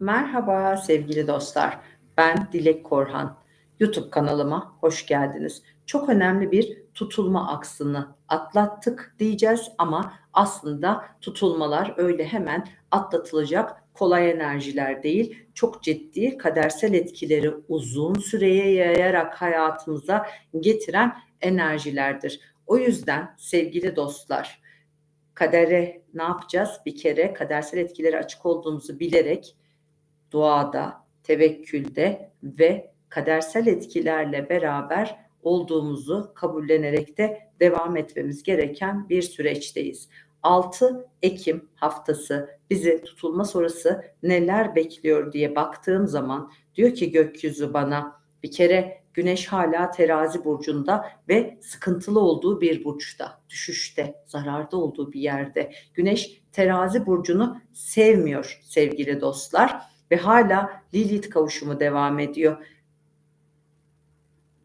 Merhaba sevgili dostlar. Ben Dilek Korhan. YouTube kanalıma hoş geldiniz. Çok önemli bir tutulma aksını atlattık diyeceğiz ama aslında tutulmalar öyle hemen atlatılacak kolay enerjiler değil. Çok ciddi kadersel etkileri uzun süreye yayarak hayatımıza getiren enerjilerdir. O yüzden sevgili dostlar, kadere ne yapacağız? Bir kere kadersel etkileri açık olduğumuzu bilerek duada, tevekkülde ve kadersel etkilerle beraber olduğumuzu kabullenerek de devam etmemiz gereken bir süreçteyiz. 6 Ekim haftası bizi tutulma sonrası neler bekliyor diye baktığım zaman diyor ki gökyüzü bana bir kere Güneş hala terazi burcunda ve sıkıntılı olduğu bir burçta, düşüşte, zararda olduğu bir yerde. Güneş terazi burcunu sevmiyor sevgili dostlar ve hala Lilith kavuşumu devam ediyor.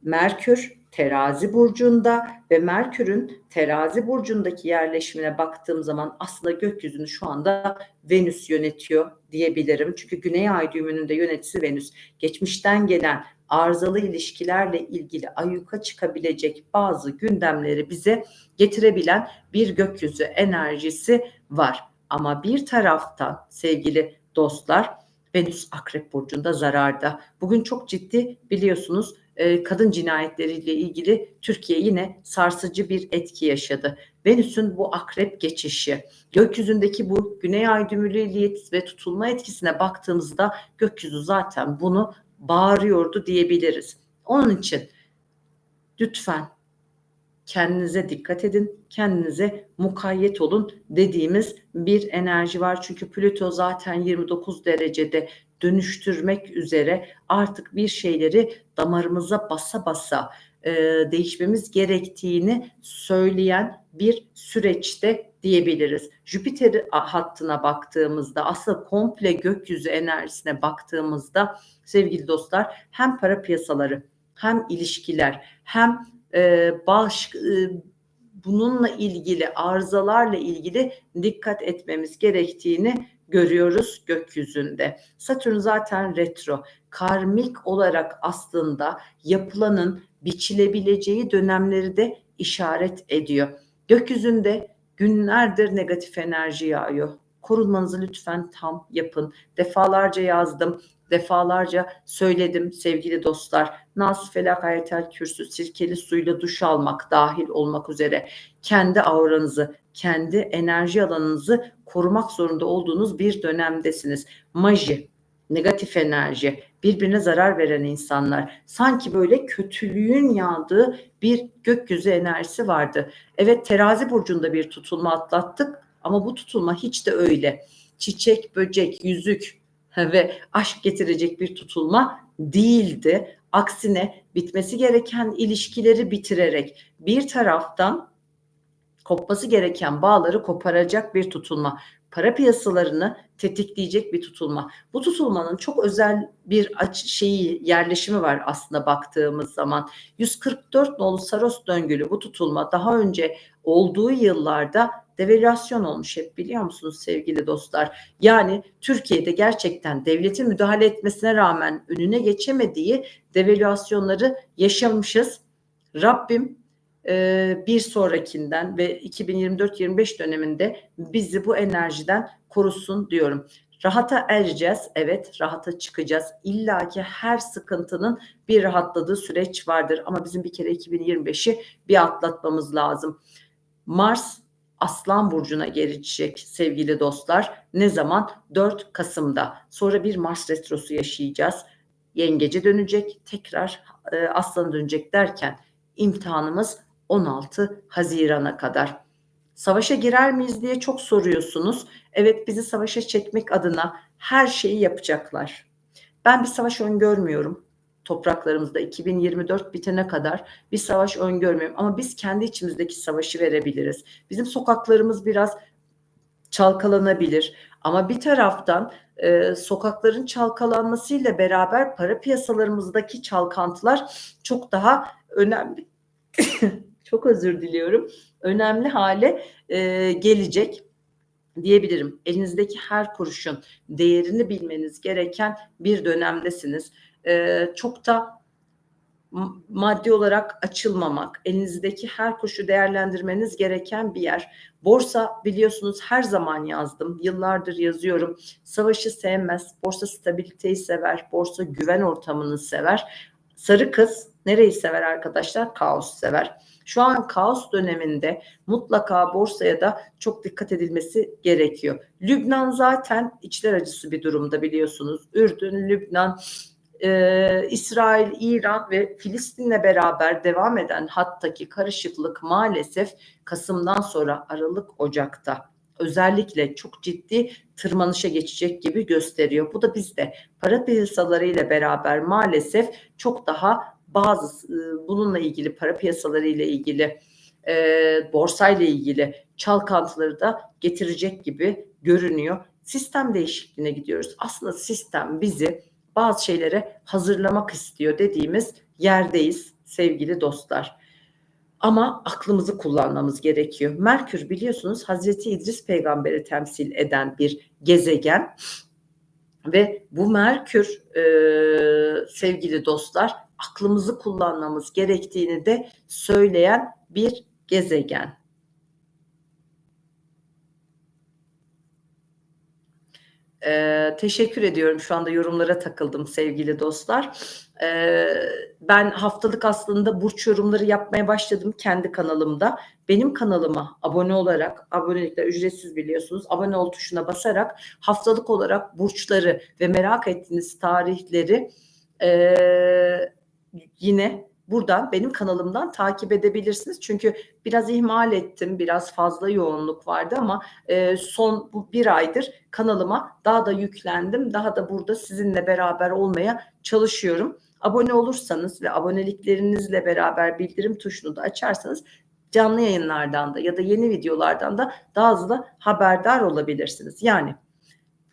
Merkür terazi burcunda ve Merkür'ün terazi burcundaki yerleşimine baktığım zaman aslında gökyüzünü şu anda Venüs yönetiyor diyebilirim. Çünkü Güney Ay düğümünün de yöneticisi Venüs. Geçmişten gelen arızalı ilişkilerle ilgili ayyuka çıkabilecek bazı gündemleri bize getirebilen bir gökyüzü enerjisi var. Ama bir taraftan sevgili dostlar Venüs Akrep Burcu'nda zararda. Bugün çok ciddi biliyorsunuz e, kadın cinayetleriyle ilgili Türkiye yine sarsıcı bir etki yaşadı. Venüs'ün bu akrep geçişi, gökyüzündeki bu güney ay dümürlüliyet ve tutulma etkisine baktığımızda gökyüzü zaten bunu bağırıyordu diyebiliriz. Onun için lütfen kendinize dikkat edin, kendinize mukayyet olun dediğimiz bir enerji var. Çünkü Plüto zaten 29 derecede dönüştürmek üzere artık bir şeyleri damarımıza basa basa e, değişmemiz gerektiğini söyleyen bir süreçte diyebiliriz. Jüpiter hattına baktığımızda aslında komple gökyüzü enerjisine baktığımızda sevgili dostlar hem para piyasaları hem ilişkiler hem e, baş, bununla ilgili arızalarla ilgili dikkat etmemiz gerektiğini görüyoruz gökyüzünde. Satürn zaten retro. Karmik olarak aslında yapılanın biçilebileceği dönemleri de işaret ediyor. Gökyüzünde günlerdir negatif enerji yağıyor. Korunmanızı lütfen tam yapın. Defalarca yazdım, defalarca söyledim sevgili dostlar. Nas, Felak, Ayetel, Kürsü, sirkeli suyla duş almak dahil olmak üzere kendi auranızı, kendi enerji alanınızı korumak zorunda olduğunuz bir dönemdesiniz. Maji, negatif enerji, birbirine zarar veren insanlar, sanki böyle kötülüğün yağdığı bir gökyüzü enerjisi vardı. Evet terazi burcunda bir tutulma atlattık ama bu tutulma hiç de öyle. Çiçek, böcek, yüzük ve aşk getirecek bir tutulma değildi. Aksine bitmesi gereken ilişkileri bitirerek bir taraftan kopması gereken bağları koparacak bir tutulma para piyasalarını tetikleyecek bir tutulma. Bu tutulmanın çok özel bir şeyi yerleşimi var aslında baktığımız zaman. 144 nolu Saros döngülü bu tutulma daha önce olduğu yıllarda devalüasyon olmuş hep biliyor musunuz sevgili dostlar? Yani Türkiye'de gerçekten devletin müdahale etmesine rağmen önüne geçemediği devalüasyonları yaşamışız. Rabbim e, bir sonrakinden ve 2024-25 döneminde bizi bu enerjiden korusun diyorum. Rahata ereceğiz. Evet, rahata çıkacağız. İlla ki her sıkıntının bir rahatladığı süreç vardır. Ama bizim bir kere 2025'i bir atlatmamız lazım. Mars Aslan Burcu'na gelecek sevgili dostlar. Ne zaman? 4 Kasım'da. Sonra bir Mars retrosu yaşayacağız. Yengece dönecek, tekrar e, Aslan'a dönecek derken imtihanımız 16 Haziran'a kadar. Savaşa girer miyiz diye çok soruyorsunuz. Evet bizi savaşa çekmek adına her şeyi yapacaklar. Ben bir savaş öngörmüyorum. Topraklarımızda 2024 bitene kadar bir savaş öngörmüyorum. Ama biz kendi içimizdeki savaşı verebiliriz. Bizim sokaklarımız biraz çalkalanabilir. Ama bir taraftan e, sokakların çalkalanmasıyla beraber para piyasalarımızdaki çalkantılar çok daha önemli çok özür diliyorum. Önemli hale e, gelecek. diyebilirim. Elinizdeki her kuruşun değerini bilmeniz gereken bir dönemdesiniz. Ee, çok da maddi olarak açılmamak, elinizdeki her kuşu değerlendirmeniz gereken bir yer. Borsa biliyorsunuz her zaman yazdım, yıllardır yazıyorum. Savaşı sevmez, borsa stabiliteyi sever, borsa güven ortamını sever. Sarı kız nereyi sever arkadaşlar? Kaos sever. Şu an kaos döneminde mutlaka borsaya da çok dikkat edilmesi gerekiyor. Lübnan zaten içler acısı bir durumda biliyorsunuz. Ürdün, Lübnan, e, İsrail, İran ve Filistin'le beraber devam eden hattaki karışıklık maalesef Kasım'dan sonra Aralık Ocak'ta özellikle çok ciddi tırmanışa geçecek gibi gösteriyor. Bu da bizde para piyasaları ile beraber maalesef çok daha bazı bununla ilgili para piyasaları ile ilgili e, borsa ile ilgili çalkantıları da getirecek gibi görünüyor. Sistem değişikliğine gidiyoruz. Aslında sistem bizi bazı şeylere hazırlamak istiyor dediğimiz yerdeyiz sevgili dostlar. Ama aklımızı kullanmamız gerekiyor. Merkür biliyorsunuz Hazreti İdris peygamberi temsil eden bir gezegen ve bu Merkür e, sevgili dostlar aklımızı kullanmamız gerektiğini de söyleyen bir gezegen. Ee, teşekkür ediyorum. Şu anda yorumlara takıldım sevgili dostlar. Ee, ben haftalık aslında burç yorumları yapmaya başladım kendi kanalımda. Benim kanalıma abone olarak, abonelikler ücretsiz biliyorsunuz. Abone ol tuşuna basarak haftalık olarak burçları ve merak ettiğiniz tarihleri e, yine buradan benim kanalımdan takip edebilirsiniz. Çünkü biraz ihmal ettim, biraz fazla yoğunluk vardı ama e, son bu bir aydır kanalıma daha da yüklendim. Daha da burada sizinle beraber olmaya çalışıyorum. Abone olursanız ve aboneliklerinizle beraber bildirim tuşunu da açarsanız canlı yayınlardan da ya da yeni videolardan da daha hızlı haberdar olabilirsiniz. Yani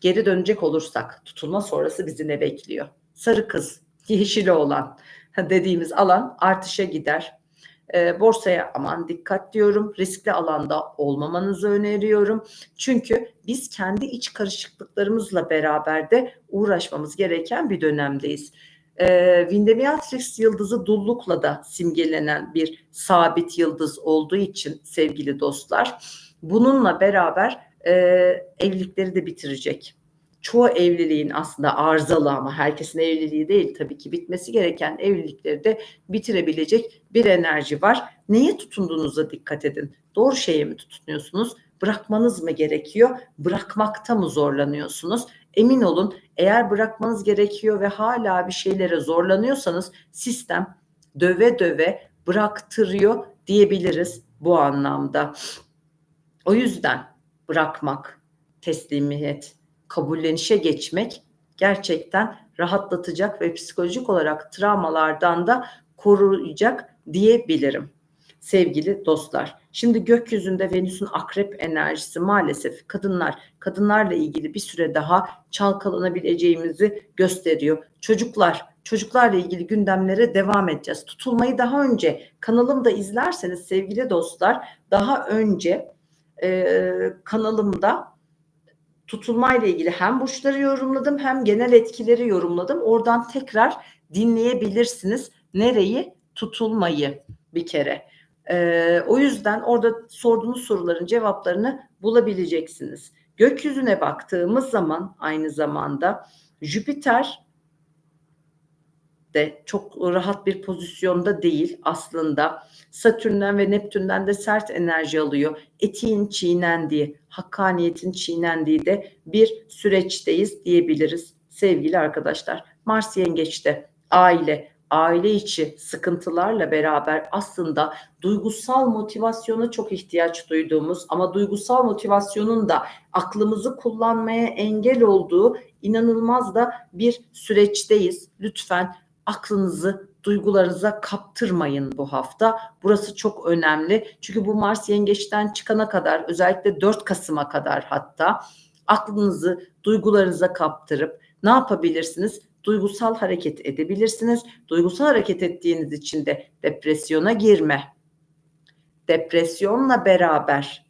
geri dönecek olursak tutulma sonrası bizi ne bekliyor? Sarı kız, yeşili olan, dediğimiz alan artışa gider. E, borsaya aman dikkat diyorum. Riskli alanda olmamanızı öneriyorum. Çünkü biz kendi iç karışıklıklarımızla beraber de uğraşmamız gereken bir dönemdeyiz. E, Vindemiatrix yıldızı dullukla da simgelenen bir sabit yıldız olduğu için sevgili dostlar bununla beraber e, evlilikleri de bitirecek çoğu evliliğin aslında arızalı ama herkesin evliliği değil tabii ki bitmesi gereken evlilikleri de bitirebilecek bir enerji var. Neye tutunduğunuza dikkat edin. Doğru şeye mi tutunuyorsunuz? Bırakmanız mı gerekiyor? Bırakmakta mı zorlanıyorsunuz? Emin olun eğer bırakmanız gerekiyor ve hala bir şeylere zorlanıyorsanız sistem döve döve bıraktırıyor diyebiliriz bu anlamda. O yüzden bırakmak, teslimiyet, kabullenişe geçmek gerçekten rahatlatacak ve psikolojik olarak travmalardan da koruyacak diyebilirim sevgili dostlar. Şimdi gökyüzünde Venüs'ün akrep enerjisi maalesef kadınlar, kadınlarla ilgili bir süre daha çalkalanabileceğimizi gösteriyor. Çocuklar, çocuklarla ilgili gündemlere devam edeceğiz. Tutulmayı daha önce kanalımda izlerseniz sevgili dostlar, daha önce e, kanalımda tutulmayla ilgili hem burçları yorumladım hem genel etkileri yorumladım. Oradan tekrar dinleyebilirsiniz. Nereyi? Tutulmayı bir kere. Ee, o yüzden orada sorduğunuz soruların cevaplarını bulabileceksiniz. Gökyüzüne baktığımız zaman aynı zamanda Jüpiter de çok rahat bir pozisyonda değil aslında. Satürn'den ve Neptün'den de sert enerji alıyor. Etiğin çiğnendiği, hakkaniyetin çiğnendiği de bir süreçteyiz diyebiliriz sevgili arkadaşlar. Mars yengeçte aile, aile içi sıkıntılarla beraber aslında duygusal motivasyona çok ihtiyaç duyduğumuz ama duygusal motivasyonun da aklımızı kullanmaya engel olduğu inanılmaz da bir süreçteyiz. Lütfen aklınızı duygularınıza kaptırmayın bu hafta. Burası çok önemli. Çünkü bu Mars yengeçten çıkana kadar özellikle 4 Kasım'a kadar hatta aklınızı duygularınıza kaptırıp ne yapabilirsiniz? Duygusal hareket edebilirsiniz. Duygusal hareket ettiğiniz için de depresyona girme. Depresyonla beraber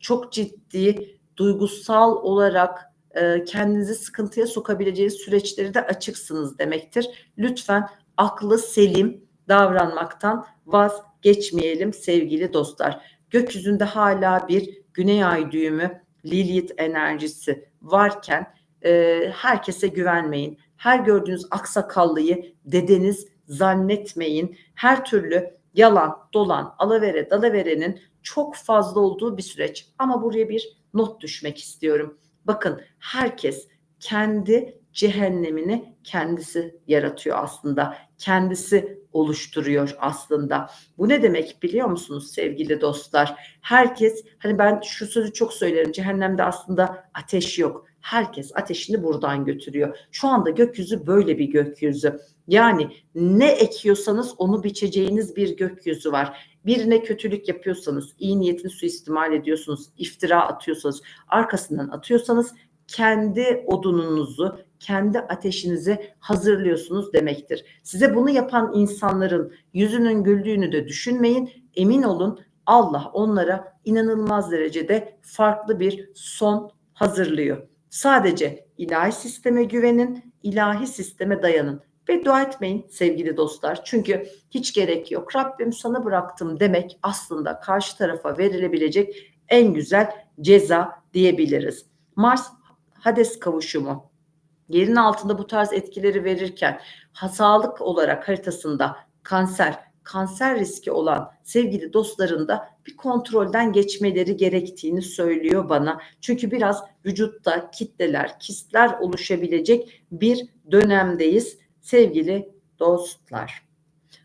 çok ciddi duygusal olarak e, kendinizi sıkıntıya sokabileceğiniz süreçleri de açıksınız demektir. Lütfen aklı selim davranmaktan vazgeçmeyelim sevgili dostlar. Gökyüzünde hala bir güney ay düğümü Lilith enerjisi varken e, herkese güvenmeyin. Her gördüğünüz aksakallıyı dedeniz zannetmeyin. Her türlü yalan, dolan, alavere, dalaverenin çok fazla olduğu bir süreç. Ama buraya bir not düşmek istiyorum. Bakın herkes kendi cehennemini kendisi yaratıyor aslında. Kendisi oluşturuyor aslında. Bu ne demek biliyor musunuz sevgili dostlar? Herkes hani ben şu sözü çok söylerim. Cehennemde aslında ateş yok. Herkes ateşini buradan götürüyor. Şu anda gökyüzü böyle bir gökyüzü. Yani ne ekiyorsanız onu biçeceğiniz bir gökyüzü var. Birine kötülük yapıyorsanız, iyi niyetini suistimal ediyorsunuz, iftira atıyorsanız, arkasından atıyorsanız kendi odununuzu, kendi ateşinizi hazırlıyorsunuz demektir. Size bunu yapan insanların yüzünün güldüğünü de düşünmeyin. Emin olun Allah onlara inanılmaz derecede farklı bir son hazırlıyor. Sadece ilahi sisteme güvenin, ilahi sisteme dayanın. Beddua etmeyin sevgili dostlar. Çünkü hiç gerek yok. Rabbim sana bıraktım demek aslında karşı tarafa verilebilecek en güzel ceza diyebiliriz. Mars Hades kavuşumu yerin altında bu tarz etkileri verirken sağlık olarak haritasında kanser, kanser riski olan sevgili dostlarında bir kontrolden geçmeleri gerektiğini söylüyor bana. Çünkü biraz vücutta kitleler, kistler oluşabilecek bir dönemdeyiz sevgili dostlar.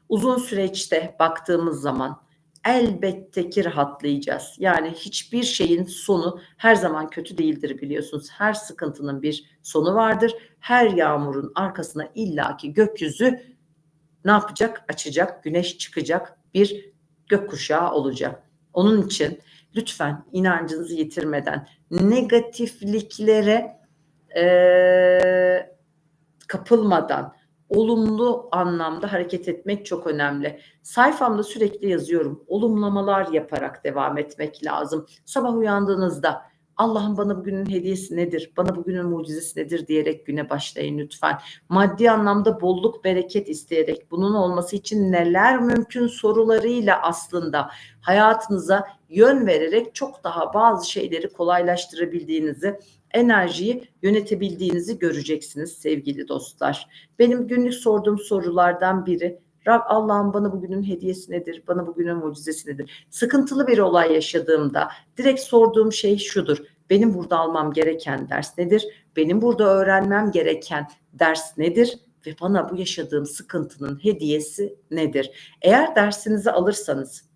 Uzun süreçte baktığımız zaman elbette ki rahatlayacağız. Yani hiçbir şeyin sonu her zaman kötü değildir biliyorsunuz. Her sıkıntının bir sonu vardır. Her yağmurun arkasına illaki gökyüzü ne yapacak? Açacak, güneş çıkacak, bir gökkuşağı olacak. Onun için lütfen inancınızı yitirmeden negatifliklere ee, kapılmadan olumlu anlamda hareket etmek çok önemli. Sayfamda sürekli yazıyorum. Olumlamalar yaparak devam etmek lazım. Sabah uyandığınızda Allah'ım bana bugünün hediyesi nedir? Bana bugünün mucizesi nedir diyerek güne başlayın lütfen. Maddi anlamda bolluk, bereket isteyerek bunun olması için neler mümkün sorularıyla aslında hayatınıza yön vererek çok daha bazı şeyleri kolaylaştırabildiğinizi enerjiyi yönetebildiğinizi göreceksiniz sevgili dostlar. Benim günlük sorduğum sorulardan biri Rab Allah'ım bana bugünün hediyesi nedir? Bana bugünün mucizesi nedir? Sıkıntılı bir olay yaşadığımda direkt sorduğum şey şudur. Benim burada almam gereken ders nedir? Benim burada öğrenmem gereken ders nedir? Ve bana bu yaşadığım sıkıntının hediyesi nedir? Eğer dersinizi alırsanız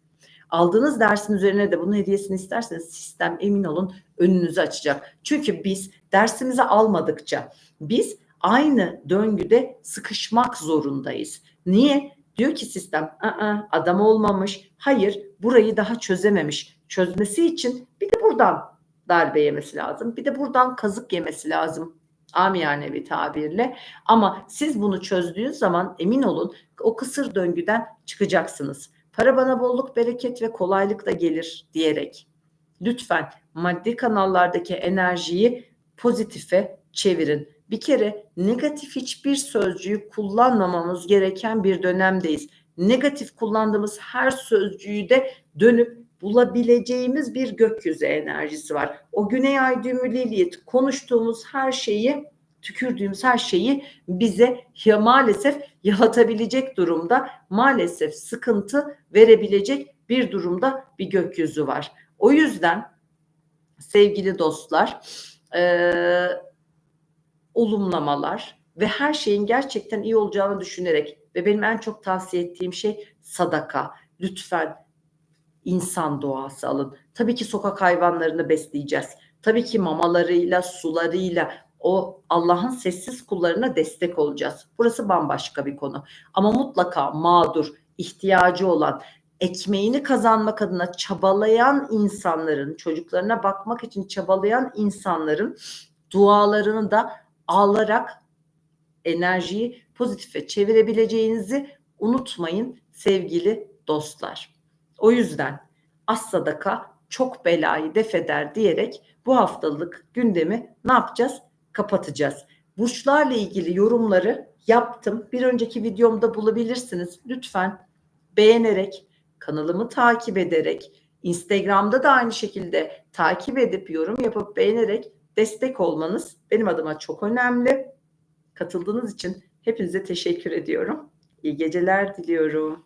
aldığınız dersin üzerine de bunun hediyesini isterseniz sistem emin olun önünüzü açacak. Çünkü biz dersimizi almadıkça biz aynı döngüde sıkışmak zorundayız. Niye? Diyor ki sistem adam olmamış. Hayır burayı daha çözememiş. Çözmesi için bir de buradan darbe yemesi lazım. Bir de buradan kazık yemesi lazım. Amiyanevi tabirle. Ama siz bunu çözdüğünüz zaman emin olun o kısır döngüden çıkacaksınız. Para bana bolluk, bereket ve kolaylık da gelir diyerek. Lütfen maddi kanallardaki enerjiyi pozitife çevirin. Bir kere negatif hiçbir sözcüğü kullanmamamız gereken bir dönemdeyiz. Negatif kullandığımız her sözcüğü de dönüp bulabileceğimiz bir gökyüzü enerjisi var. O güney ay düğümü Lilith konuştuğumuz her şeyi tükürdüğümüz her şeyi bize ya maalesef yaratabilecek durumda maalesef sıkıntı verebilecek bir durumda bir gökyüzü var. O yüzden sevgili dostlar e, olumlamalar ve her şeyin gerçekten iyi olacağını düşünerek ve benim en çok tavsiye ettiğim şey sadaka. Lütfen insan doğası alın. Tabii ki sokak hayvanlarını besleyeceğiz. Tabii ki mamalarıyla, sularıyla o Allah'ın sessiz kullarına destek olacağız. Burası bambaşka bir konu. Ama mutlaka mağdur, ihtiyacı olan, ekmeğini kazanmak adına çabalayan insanların, çocuklarına bakmak için çabalayan insanların dualarını da alarak enerjiyi pozitife çevirebileceğinizi unutmayın sevgili dostlar. O yüzden az sadaka çok belayı def eder diyerek bu haftalık gündemi ne yapacağız? Kapatacağız. Burçlarla ilgili yorumları yaptım. Bir önceki videomda bulabilirsiniz. Lütfen beğenerek, kanalımı takip ederek, Instagram'da da aynı şekilde takip edip yorum yapıp beğenerek destek olmanız benim adıma çok önemli. Katıldığınız için hepinize teşekkür ediyorum. İyi geceler diliyorum.